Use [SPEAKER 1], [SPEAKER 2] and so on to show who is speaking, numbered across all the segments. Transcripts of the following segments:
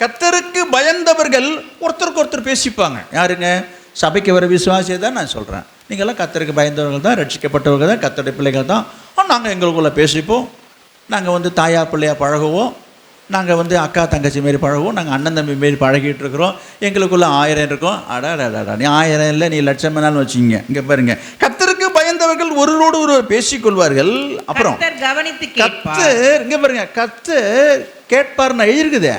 [SPEAKER 1] கத்தருக்கு பயந்தவர்கள் ஒருத்தருக்கு ஒருத்தர் பேசிப்பாங்க. யாருங்க? சபைக்கு வர விசுவாசியை தான் நான் சொல்கிறேன் நீங்கள்லாம் கத்தருக்கு பயந்தவர்கள் தான் ரட்சிக்கப்பட்டவர்கள் தான் கத்தருடைய பிள்ளைகள் தான். நாங்கள் எங்களுக்குள்ளே பேசிப்போம். நாங்கள் வந்து தாயா பிள்ளையா பழகுவோம். நாங்கள் வந்து அக்கா தங்கச்சி மாரி பழகுவோம். நாங்கள் அண்ணன் தம்பி மாரி பழகிட்டு இருக்கிறோம். எங்களுக்குள்ள ஆயிரம் இருக்கும். அடாடாடா நீ ஆயிரம் இல்லை நீ லட்சம் வேணாலும் வச்சுங்க இங்கே பாருங்க. கத்தருக்கு பயந்தவர்கள் ஒருவரோடு ஒருவர் பேசிக்கொள்வார்கள் அப்புறம் கத்தர் இங்கே பாருங்க கத்தர் கேட்பார்னு எழுதிருக்குதே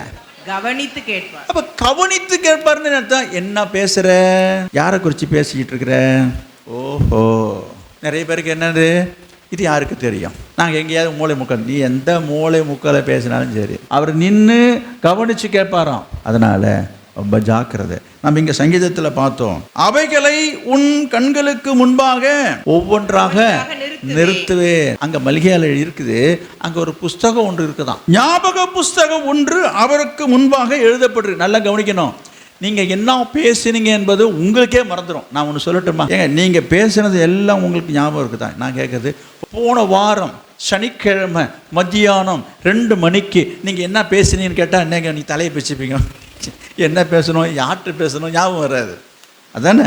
[SPEAKER 2] கவனித்து கேட்பார்.
[SPEAKER 1] அப்ப கவனித்து கேட்பாருன்னு அர்த்தம்? என்ன பேசுற? யாரை குறித்து பேசிக்கிட்டு இருக்கிற? ஓஹோ. நிறைய பேருக்கு என்னது? இது யாருக்கு தெரியும்? நாங்கள் எங்கேயாவது மூளை முக்கால் நீ எந்த மூளை முக்கால பேசினாலும் சரி அவர் நின்று கவனித்து கேட்பாராம். அதனால ரொம்ப ஜாக்கிரதை. நம்ம இங்கே சங்கீதத்தில் பார்த்தோம் அவைகளை உன் கண்களுக்கு முன்பாக ஒவ்வொன்றாக
[SPEAKER 2] ஒவ்வொன்றாக நிறுத்துவே.
[SPEAKER 1] நிறுத்துவே அங்க மளிகையால இருக்குது. அங்க ஒரு புஸ்தகம் ஒன்று இருக்குதாம். ஞாபக புஸ்தகம் ஒன்று அவருக்கு முன்பாக எழுதப்பட்டிருக்கு. நல்லா கவனிக்கணும். நீங்க என்ன பேசுனீங்க என்பது உங்களுக்கே மறந்துடும் நான் ஒன்று சொல்லட்டுமா? ஏங்க நீங்க பேசுனது எல்லாம் உங்களுக்கு ஞாபகம் இருக்குதா நான் கேட்கறது போன வாரம் சனிக்கிழமை மத்தியானம் ரெண்டு மணிக்கு நீங்கள் என்ன பேசுனீங்கன்னு கேட்டால் என்னங்க நீ தலையை பிச்சுப்பீங்க? என்ன பேசணும்? யார்கிட்ட பேசணும்? ஞாபகம் வராது. அதானே?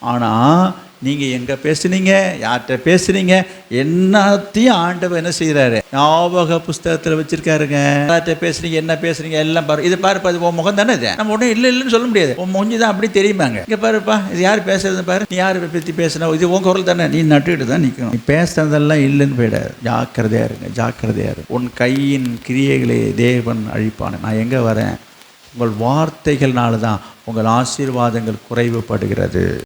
[SPEAKER 1] ஆனால் நீங்கள் எங்கே பேசுனீங்க? யார்கிட்ட பேசுனீங்க? என்னத்தையும் ஆண்டவர் என்ன செய்கிறாரு ஞாபக புஸ்தகத்தில் வச்சிருக்காருங்க. யார்கிட்ட பேசுனீங்க? என்ன பேசுனீங்க? எல்லாம் பாரு. இது பாருப்பா இது உன் முகம் தானே இது? நம்ம உடனே இல்லை இல்லைன்னு சொல்ல முடியாது. உன் மூஞ்சி தான் அப்படி தெரியுமாங்க. இங்கே பாருப்பா இது யார் பேசுறது பாரு? நீ யார் பற்றி பேசுனா? இது உன் குரல் தானே. நீ நட்டுக்கிட்டு தான் நிற்கணும் நீ பேசுறதெல்லாம் இல்லைன்னு போயிடாது. ஜாக்கிரதையாக இருங்க ஜாக்கிரதையாக இருங்க. உன் கையின் கிரியைகளை தேவன் அழிப்பானு. நான் எங்கே வரேன்? உங்கள் வார்த்தைகள்னால தான் உங்கள் ஆசீர்வாதங்கள் குறைவுபடுகிறது.